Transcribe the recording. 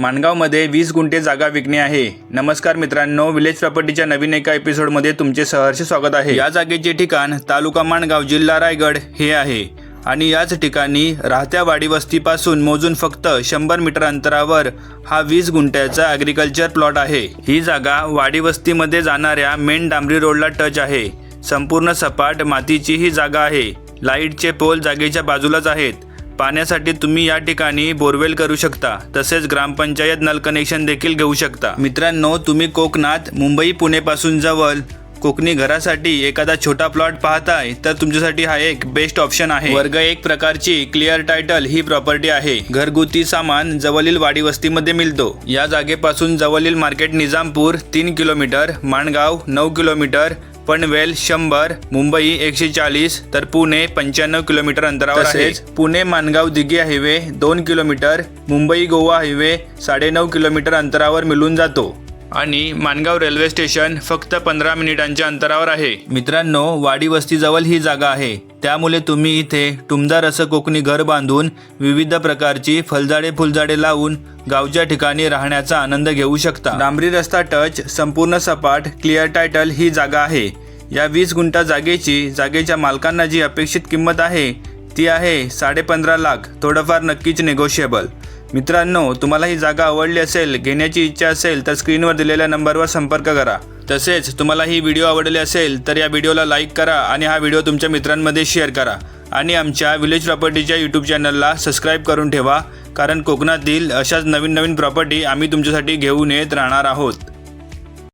माणगावमध्ये वीस गुंठे जागा विकणे आहे. नमस्कार मित्रांनो विलेज प्रॉपर्टीच्या नवीन एका एपिसोडमध्ये तुमचे सहर्ष स्वागत आहे. या जागेचे ठिकाण तालुका माणगाव जिल्हा रायगड हे आहे. आणि याच ठिकाणी राहत्या वाडी वस्तीपासून मोजून फक्त शंभर मीटर अंतरावर हा वीस गुंठ्याचा ॲग्रिकल्चर प्लॉट आहे. ही जागा वाडी वस्तीमध्ये जाणाऱ्या मेन डांबरी रोडला टच आहे. संपूर्ण सपाट मातीची ही जागा आहे. लाईटचे पोल जागेच्या बाजूलाच आहेत. पाण्यासाठी तुम्ही या ठिकाणी बोरवेल करू शकता. तसेच ग्रामपंचायत नल कनेक्शन देखील घेऊ शकता. मित्रांनो तुम्ही कोकणात मुंबई पुणे पासून जवळ कोकणी घरासाठी एखादा छोटा प्लॉट पाहताय तर तुमच्यासाठी हा एक बेस्ट ऑप्शन आहे. वर्ग एक प्रकारची क्लिअर टायटल ही प्रॉपर्टी आहे. घरगुती सामान जवळील वाडी वस्तीमध्ये मिळतो. या जागेपासून जवळील मार्केट निजामपूर तीन किलोमीटर माणगाव नऊ किलोमीटर पनवेल शंभर मुंबई एकशे चाळीस तर पुणे पंच्याण्णव किलोमीटर अंतरावर आहे. पुणे मानगाव दिघे हायवे दोन किलोमीटर मुंबई गोवा हायवे साडेनऊ किलोमीटर अंतरावर मिळून जातो. आणि मानगाव रेल्वे स्टेशन फक्त पंधरा मिनिटांच्या अंतरावर आहे. मित्रांनो वाडी वस्तीजवळ ही जागा आहे. त्यामुळे तुम्ही इथे टुमदार असं कोकणी घर बांधून विविध प्रकारची फलझाडे फुलझाडे लावून गावच्या ठिकाणी राहण्याचा आनंद घेऊ शकता. डांबरी रस्ता टच संपूर्ण सपाट क्लिअर टायटल ही जागा आहे. या वीस गुंठा जागेची जागेच्या मालकांना जी अपेक्षित किंमत आहे ती आहे साडेपंधरा लाख. थोडंफार नक्कीच निगोशिएबल मित्रांनो तुम्हाला ही जागा आवडली असेल घेण्याची इच्छा असेल तर स्क्रीनवर दिलेल्या नंबरवर संपर्क करा. तसेच तुम्हाला ही व्हिडिओ आवडली असेल तर या व्हिडिओला लाईक करा आणि हा व्हिडिओ तुमच्या मित्रांमध्ये शेअर करा. आणि आमच्या विलेज प्रॉपर्टीच्या यूट्यूब चॅनलला सबस्क्राईब करून ठेवा कारण कोकणातील अशाच नवीन नवीन प्रॉपर्टी आम्ही तुमच्यासाठी घेऊन येत राहणार आहोत.